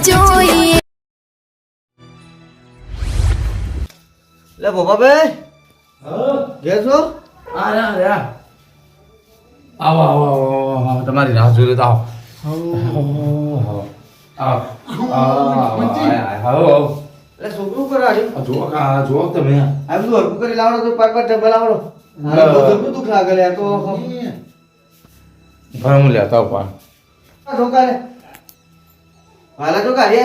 જોઈએ લે ભોપાભાઈ ઘેર છો આ અરે આવો આવો આવો આવો, આવો તમારી રાહ જોઈ લેતા આવો એટલે છોકરું કરે આજે આ જુઓ કા જુઓ તમે આ બધું હરકું કરી લાવડો તો પાક પાક ડબ્બા લાવડો બધું દુઃખ લાગે લે તો ઘર લેતા પણ ઢોકા લે હાલા તો કાઢે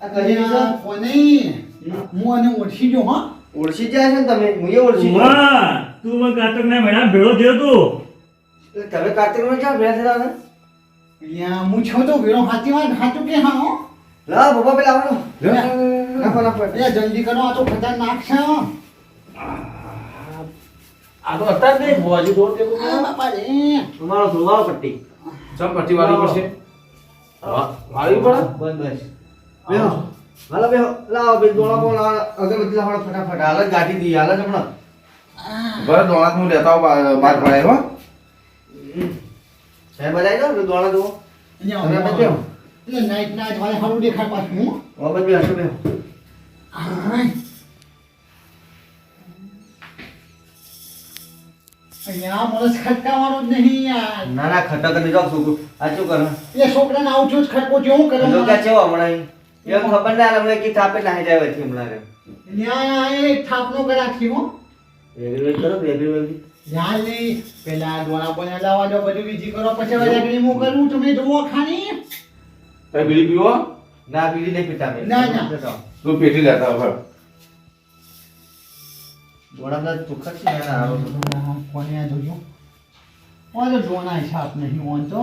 આ કરી દીધો હું અને ઓળખી ગયો હા? ઓળખી જાય છે ને તમે? હું એ ઓળખી. તું મને કાતર ના મેળા ભેળો થયો તું? એટલે તમે કાર્તિકમાં ક્યાં ભેળા થયા હું છો તો ભેળો હાચી વાત હાચું કે હા હો? લા બાબા પેલા લે. નાખો નાખો જલ્દી કરો આ તો ખતરનાક છે આ તો અત્યારે નહીં ભોજી દોર તે આ બાપા રે તમારો ધોવાળો પટ્ટી. ચમ પટ્ટી વાળી પડશે? વાળી પડે બસ બસ. બેહો હાલો બેહો લાવો બે દોણા બોલ અગરબત્તી લાવડો ફટાફટ. હાલ જ ગાડી દી હાલ જ હમણાં. બરાબર દોણા હું લેતા આવું બાર પડાય હો. સાહેબ બજાઈ દો દોણા દો અહીંયા તમે આવો. બેહો એટલે નાઈટ ના જ વાળે હારું દેખાય પાછું હો. હવે બે હશો બેહો અહીંયા માણસ ખટકાવાનો જ નહીં યાર. ના ના ખટક કરી જાવ છોકરું. આ શું કરે? એ છોકરાને આવું છું જ ખટકો જેવું કરે જો કે છે હમણાં એ ખબર ના હમણાં કી થાપે નાહી જાય વચ્ચે હમણાં. ન્યા એ થાપનો હો. વેગળી વેગળી કરો યા લે પેલા દોણા બોણા લાવવા દો બધું બીજી કરો પછી વજાગડી હું કરું તમે જુઓ ખાની તમે બીડી પીવો? ના બીડી નહીં પીતા ના, ના. તું પેટી લેતા આવ દોણાના ચોખ્ખા છે ને. કોને આ જોજો ઓય તો દોણા હિસાબ નહીં ઓન તો?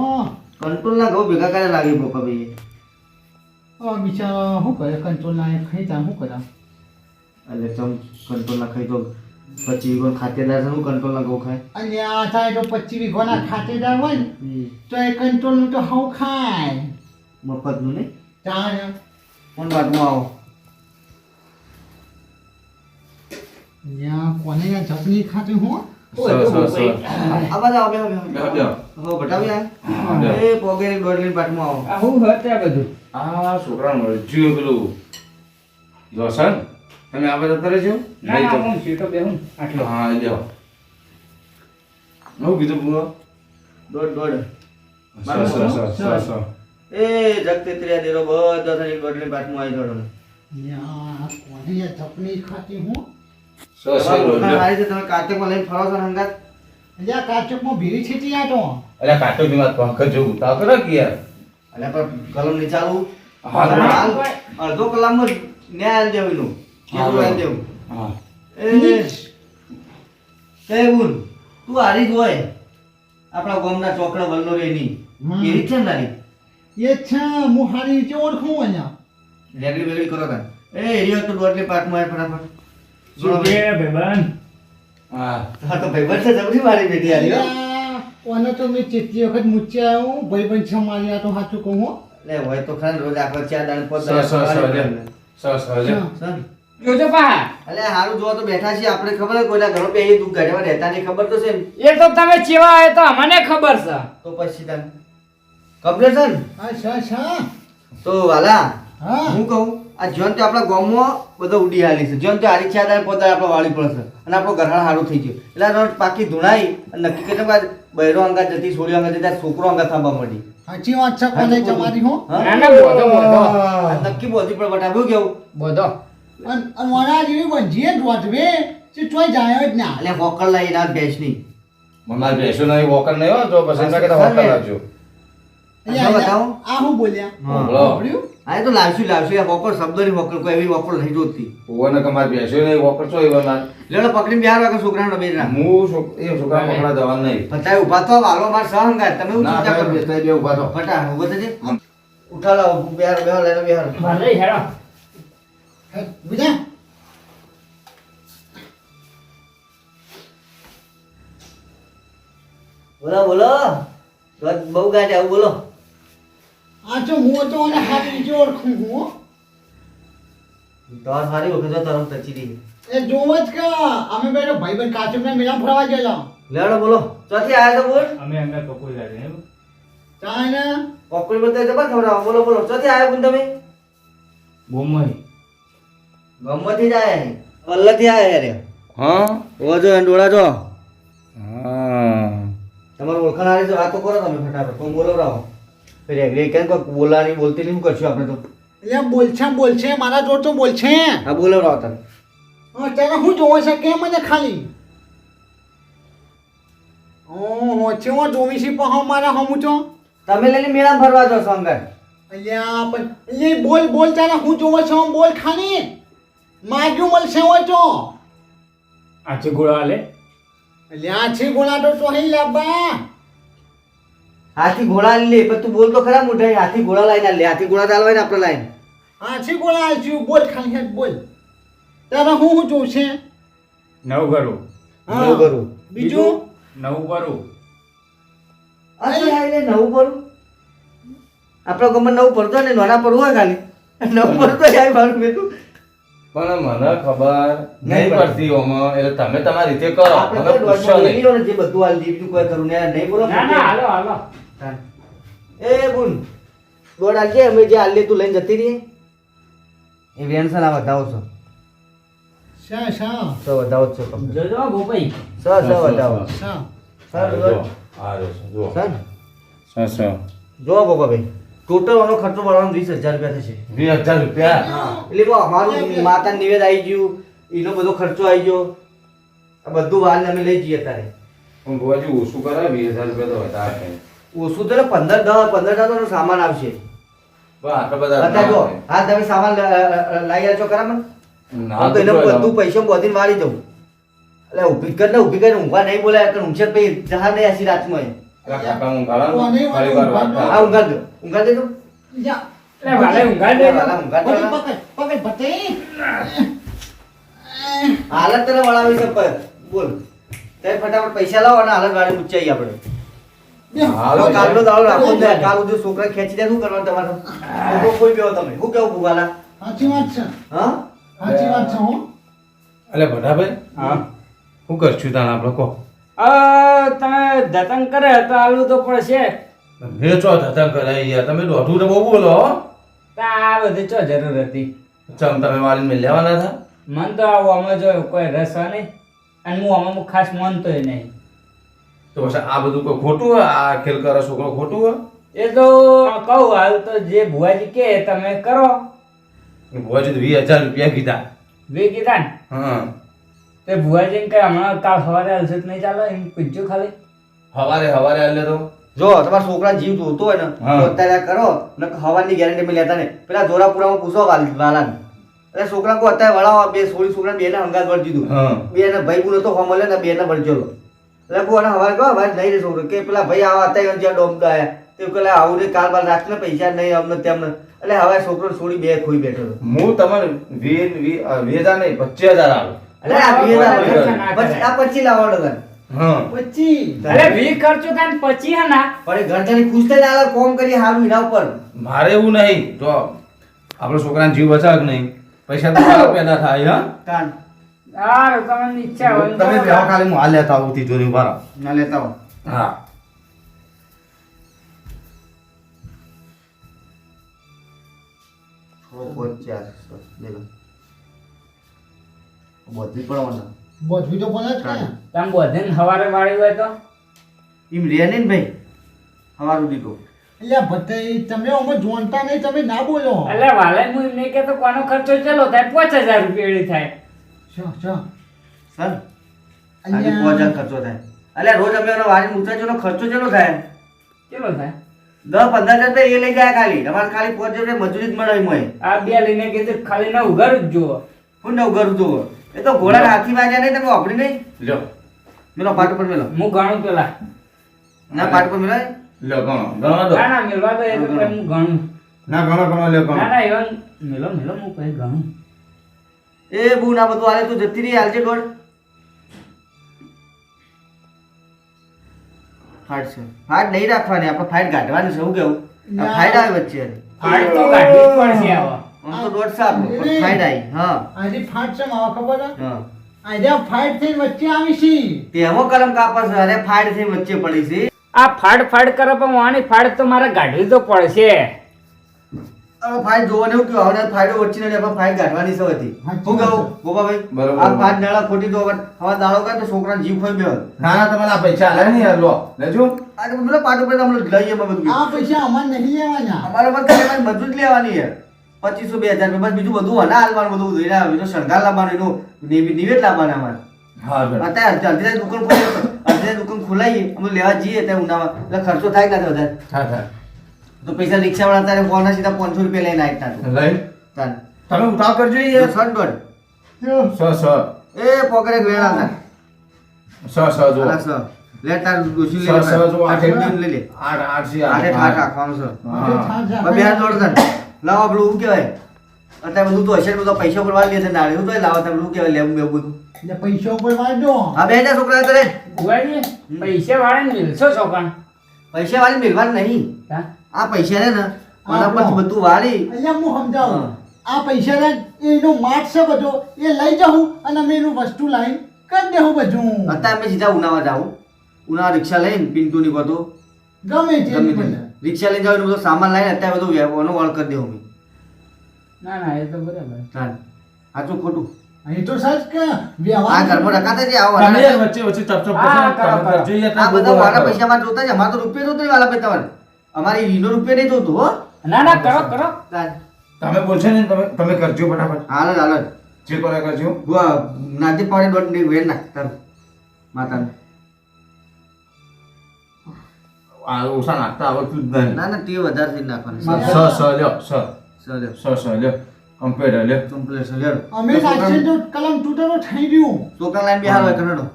કંટ્રોલના ઘઉં ભેગા કરે લાગે પપ્પા ભાઈ ઓ બિચારા શું કરે? કંટ્રોલ ના ખાઈ તા શું કરા? એટલે ચમ કંટ્રોલના ખાઈ તો પછી વીઘો ખાતેદાર છે હું કંટ્રોલના ઘઉં ખાય અને આ થાય તો પચીસ વીઘોના ખાતેદાર હોય ને તો એ કંટ્રોલનું તો હાવ ખાય. મફતનું નહીં? ચાર કોણ વાતમાં આવો? પોગેરી દોડલી પાટમાં આવો. આ હું એ જગતે ત્રિયા દેરો બધા થઈને દોડલી પાટમાં આવી અહીંયા કોને ખાતી હું? અડધો કલાકમાં ન્યાય દેવું દેવું? તું હારી જ હોય. આપણા ગામના ચોકડા વલ્લોરેની રેની એવી છે ને તારી. એ છે હું હારી ઓળખું અહીંયા. રેગડી બેગડી કરો એ એરિયા તો દોડલી પાટમાં માં ફટાફટ. શું કે ભાઈબંધ. હા. હા તો ભાઈ બસ જબરી મારી બેટી હારી ઓને તો મેં ચેતી વખત મૂચ્યા આવું ભાઈબંધ છે મારી આ તો સાચું કહું હો. લે હોય તો ખરા રોજ આખો ચાર દાણ પોત sir sir sir sir sir લે. સર જોજો પા અલે હારું જોવા તો બેઠા છીએ આપણે ખબર કોઈના ઘરો બે દુઃખ ગાડીમાં રહેતા નહીં ખબર તો છે એ તો તમે ચેવા હોય તો મને ખબર છે. તો પછી તને. છે હા તો વાલા હા. હું કહું? આ જ્યોન તો આપણા ગામમાં બધો ઉડી હાલી છે. જ્યોન તો હારી છે આધારે પોતા આપણે વાળી પડશે અને આપણો ઘરહાળ સારું થઈ ગયું. એટલે આ રોજ પાકી ધૂણાઈ અને નક્કી કરી કે બૈરો અંગા જતી છોડી અંગા જતી છોકરો અંગા થાંભા મળી. સાચી વાત છે કોને તમારી હું. ના ના બોધો બોધો. નક્કી બોધી પણ બટાવ્યું કેવું? બોધો. અને અને વણા જેવી બંજીએ જ વાટવે તે ચોય જાય જ ના. એટલે હોકર લઈ ના ભેંસની મમ્મા બેસો નહીં હોકર નહીં હો તો પસંદ કરતા વોકર લાવજો અલ્યા, આ બતાવો. આ હું બોલ્યા. બોલો. આ તો લાવશું લાવશું આ વોકર શબ્દની વોકર કોઈ એવી વોકર નહીં જોતી. ઓને કમાર બેસો નહીં વોકર છો એવા ના? લેડો પકડી બિહાર વાગે છોકરાનો બે ના હું એ છોકરા પકડા જવા નહીં. પતાય ઊભા તો વાલો માર સહંગાત તમે હું ચિંતા કરો? ભાઈ, બે ઊભા તો ફટા ઊભો થજે. ઉઠા લાવો બિહાર બિહાર લેલો બિહાર ભલે હેડો. હે, બીજા? બોલો બોલો. બહુ ગાંઠ આવું બોલો. આ તો હું તો અને હારી રીતે ઓળખું હું. હો. તો આ સારી વખત તરફ ટચી રહી એ જોવો જ કે. અમે બેટો ભાઈ બન કાચમ ને મેળા ફરવા ગયેલા. લેડો બોલો. ચોથી આયા તો બોલ. અમે અંદર પકોડી લાગે એમ તાને પકોડી બતાય તો ખબર બોલો બોલો. ચોથી આયા કોણ તમે? ગોમય ગમમાંથી જાય. અલ્લાથી આયા રે. હા? ઓ જો ડોળા જો. હા. તમારો ઓળખાણ જો છે વાતો કરો તમે ફટાફટ. કોણ બોલો ફેર એગ્રી કેમ કોઈ બોલાની બોલતી નહીં કરશું આપણે તો. એટલે બોલશે બોલશે મારા જોડ તો બોલશે. હા બોલાવરાવો તમે. હા ત્યારે હું જોવે છે કેમ મને ખાલી? ઓહો હું જોવી છે પણ મારા હમું છો તમે લઈને મેળા ફરવા જશો અંગર અલ્યા પણ એટલે બોલ બોલ તારા હું જોવે છે બોલ ખાલી. માગ્યું મળશે હોય તો. આછે ગોળા આલે અલ્યા છે ગોળા તો તો લાવવા લાબા. હાથી ઘોડા લે પણ તું બોલ તો ખરા મોટા હાથી ઘોડા લાઈને લે હાથી ઘોડા ચાલવાય ને આપણે લાઈન. હાથી ઘોડા ગોળા આલશું બોલ ખાલી હેડ બોલ. તારે હું હું જોશે નવ કરું નવ એવું બીજું? નવ કરું અરે આ નવ નવું આપણો ગમન નવ પડતો ને નાના પડવું હોય ખાલી. નવું પડતો જાય મારું મેં પણ મને ખબર નહીં પડતી ઓમાં એટલે તમે તમારી રીતે કરો. મને તો પૂછશો નહીં. જે બધું હાલ દીધું કોઈ કરું ને નહીં બોલો. ના ના હાલો હાલો. એ બુન દોડ આલજે અમે જે આલે તું લઈને જતી રહી એ વેનસન આ વધાવો છો. શા શા? સ વધાવો જ છો જોજો ગોપાઈ સ સ વધાવો. શા? હા, સર જો. હા, જો, જો. સર. Sir, sir. જો ભાઈ ટોટલ આનો ખર્ચો ભરવાનો વીસ હજાર રૂપિયા થશે. વીસ હજાર રૂપિયા? એટલે બહુ અમારું માતા નિવેદ આવી ગયું. એનો બધો ખર્ચો આવી ગયો. આ બધું વાલ અમે લઈ જઈએ તારે પણ બુવાજી ઓછું કરે વીસ હજાર રૂપિયા તો વધારે. ઓછું તો પંદર દસ પંદર હજાર સામાન આવશે. હા તમે સામાન લાવી આવશો છો ખરા મને? ના તો એને બધું પૈસા બોધીને વાળી દઉં. એટલે ઊભી કર ને ઊભી કરીને ઊંઘવા નહીં બોલાય કે ઊંઘશે પછી જહા નહીં આશી રાતમાં? હા ઊંઘા દો ઊંઘા દેજો. હાલત તને વળાવી છે પર બોલ. તે ફટાફટ પૈસા લાવો અને હાલત ગાડી મૂચાઈ આપણે હાલો, તો કાલનો દાડો રાખો જ કાલ સુધી છોકરા ખેંચી દે શું કરવાનું તમારે? છોકરો કોઈ તમે. શું કેવું ભૂવાલા? સાચી વાત છે. હા? સાચી વાત છે હો. એટલે ભડાભાઈ હા. શું કરશું તાણ આપણે કહો અ, તમે દતંગ કરે તો આલુ તો પડશે. યાર તમે દોઢું તો બહુ બોલો હો. આ બધી ચો જરૂર હતી. ચમ તમે મારી મેં લેવાના હતા? મન તો આવું અમે જો કોઈ રસ નહીં. અને હું આમાં ખાસ મન તો નહીં. તો પછી આ બધું કોઈ ખોટું હોય? આ ખેલ કરે છોકરો ખોટું હોય? એ તો કહું હાલ તો જે ભુવાજી કે તમે કરો. ભુવાજી તો વીસ હજાર રૂપિયા કીધા. વીસ કીધા ને? હા. તે ભુવાજીને કઈ હમણાં કાલ સવારે હાલશે નહીં ચાલે? એમ પૂછજો ખાલી. સવારે સવારે હાલે તો? જો તમારા છોકરા જીવ જોતો હોય ને તો અત્યારે કરો ને હવાની ગેરંટી મેં લેતા ને પેલા જોરાપુરામાં પૂછો વાલ- વાલાને. એટલે છોકરા કો અત્યારે વળાવો બે સોળી છોકરા બે ને હંગાત ભરી દીધું બે ને ભાઈ બુનો તો હો લે ને બે ને ભરજો કોને હવારે કહો ભાઈ નહીં રે છોકરો કે પેલા ભાઈ આવા હતા જ્યાં ડોમતા આયા તે પેલા આવું રે કાલ બાર રાખને પૈસા નહીં અમને તેમને એટલે હવે છોકરો છોડી બે ખોઈ બેઠો. હું તમને વીસ વેદા નહીં પચીસ હજાર આલું એટલે આ ના કરાય. આ પછી લાવવાનો તને હા. પચી અરે વી ખર્ચો થાય ને હે ના. પણ ઘરજાની ખુશ થઈને આ કોમ કરી હારું એના ઉપર. મારે એવું નહીં. જો આપણો છોકરાને જીવ બચાવ કે નહીં? પૈસા તો પેદા થાય હા? સારું તમને ઈચ્છા હોય તમે બે ખાલી હું હાલ લેતા આવું તિજોરી ઊભા ના લેતા હો. હા બધી પડવાના બધું તો પણ તમે બધે હવારે વાળી હોય તો? એમ રે ને ભાઈ. હવારું દીધું એટલે ભતે તમે અમે જોણતા નહીં તમે ના બોલો. એટલે વાલે હું એમને કે તો કોનો ખર્ચો ચલો થાય પાંચ હજાર રૂપિયા થાય. સર આજે પાંચ ખર્ચો થાય. અલ્યા રોજ અમે એનો વારી ઉતરાજો ખર્ચો કેટલો થાય? કેટલો થાય? દસ પંદર હજાર રૂપિયા એ લઈ જાય ખાલી. તમારે ખાલી પાંચ રૂપિયા મજૂરી જ મળે મોય આ બે લઈને કે ખાલી ના ઉઘાડું જ જુઓ. હું ના ઘર જુઓ? એ તો ઘોડા હાથી વાગ્યા નહીં તમે વાપરી નહીં? લો. મેલો પાટ પર મેલો. હું ગણું પેલા. ના પાટ પર મેલો લો ગણો. ગણો દો ના ના મેલવા દો એ તો હું ગણું. ના ગણો ગણો લે ગણો. ના એવન મેલો મેલો હું કઈ ગણું. એ બહુ ના બધું હાલે તું જતી રહી હાલજે દોડ. ફાટ છે. ફાટ નહીં રાખવાની આપણે ફાઇટ કાઢવાની છે શું કેવું? આ ફાઇટ આવે વચ્ચે ફાટ તો કાઢવી જ પડશે આવા. આમ તો દોઢ સાપ ફાઇટ આવી હા. આજે ફાટ છે માવા ખબર હે? હા. આજે આ ફાટ વચ્ચે આવી છે. તેમાં કલમ કાપડ અરે ફાઇટ થઈ વચ્ચે પડી છે. આ ફાડ ફાડ કરે પણ વાણી ફાડ તો મારે કાઢવી તો પડશે. હવે ફાઇલ જોવાને એવું કહેવાય, હવે ફાઇલો વચ્ચે નહીં, આપણે ફાઇલ કાઢવાની છે હતી. શું કહું, ગોપાભાઈ? બરોબર. આ પાંચ નાળા ખોટી તો હવે હવે દાડો કાઢ તો છોકરા જીવ ખોઈ ગયો. ના ના તમારા પૈસા આલે નહીં યાર લો લેજો આ તો બધું પાટ ઉપર અમે લઈએ બધું. આ પૈસા અમારે નહીં લેવાના અમારે પર અમારી મજૂરી જ લેવાની છે. પચીસો બે હજાર રૂપિયા, બસ બીજું બધું હના હાલવાનું બધું લઈને આવે. બીજું શણગાર લાવવાનો એનો નિવે- નિવેદ લાવવાના અમારે હા અત્યારે અડધી દુકાન ખોલી અડધી દુકાન ખોલાઈએ અમે લેવા જઈએ ત્યાં ઉનામાં એટલે ખર્ચો થાય કાં વધારે હા હા તો પૈસા રિક્ષાવાળા તારે ફોન સીધા પાંચસો રૂપિયા લઈને આવી તાર લઈ? તાર. તમે ઉતાવ કરજો એ. સન દોઢ. સ સ. એ પોકરે વેળા ના સ સ જો સ. લે તાર ડોશી સ સ જો આ ઠેકડીને લે લે. આઠ આઠ સી આઠે ઠાઠ રાખવાનું છે. હા. હવે બે હાથ જોડો તાર. લાવો આપણું હું કહેવાય અત્યારે બધું તો હશે બધો પૈસા ઉપર વાળી લેશે છે નાળે. શું તો લાવો તમે શું કહેવાય લેવું બેવું બધું. એટલે પૈસા ઉપર વાળજો. હા બે હજાર છોકરા તારે. પૈસા વાળે મિલશો છોકરા પૈસા વાળી મેળવાનું નહીં. હા? આ પૈસા રે ને મારા આપણો. બધું વાળી. અહીંયા હું સમજાવું. આ પૈસા રે એનો માટ છે બધો એ લઈ જાઉં અને અમે એનું વસ્તુ લાવીને કરી દેવું બધું. અત્યારે અમે સીધા ઉનાવા જાઉં. ઉનાવા રિક્ષા લઈને પિન્ટુની કહો ગમે તે. બધું. રિક્ષા લઈને જાવ બધો સામાન લઈને અત્યારે બધું વ્યવહારનો વાળ કરી દેવું મેં. ના ના એ તો બરાબર. ચાલ સાચું ખોટું? અહીં તો સાચ કે આ ઘરમાં રખાતા આવો વાળા વચ્ચે વચ્ચે આ બધા મારા પૈસા માં જોતા છે અમારે તો રૂપિયા જોતા વાળા વાલા ભાઈ તમારે. અમારે વીનો રૂપિયા નહીં જોતું હો. ના ના કરો કરો. તમે બોલશો ને તમે તમે કરજો ફટાફટ. હાલ હાલ. જે કરે કરજો. નાથી પાડી દોઢની વેર નાખ તારું. માતાને. આ ઓછા નાખતા આવડતું જ નહીં. ના ના તે વધારે થી નાખવાનું. સ સ લ્યો સ. ચાલો સ સ લ્યો. કમ્પ્યુટર લ્યો કમ્પ્યુટર લ્યો. અમે સાચે તો કલમ તૂટેલો થઈ ગયું. તો કલમ બિહાર કનડો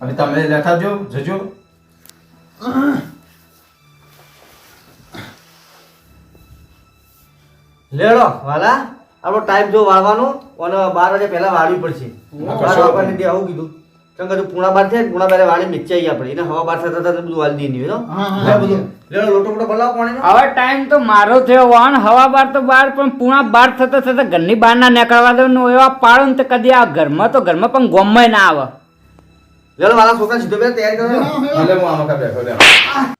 હવે તમે લખાજો જજો. લેડો વાલા આપણો ટાઈમ જો વાળવાનો અને બાર વાગે પહેલા વાળવી પડશે. બાર કશો વાગ્યાની આવું કીધું. કારણ કે જો પૂણા બાર થાય પૂણા બારે વાળી મિચાઈ આપણે. એને હવા બાર થતા થતા બધું વાળી દઈએ બધું. લેડો લોટો મોટો ભલાવો પાણી હવે ટાઈમ તો મારો થયો વાન હવા બાર તો બાર પણ પૂણા બાર થતા થતા ઘરની બહાર ના નીકળવા દો ને એવા પાડો ને તો કદી આ ઘરમાં તો ઘરમાં પણ ગોમમાં ના આવે. લેડો વાલા છોકરા સીધો બે તૈયારી કરો. ભલે હું. આમાં બેઠો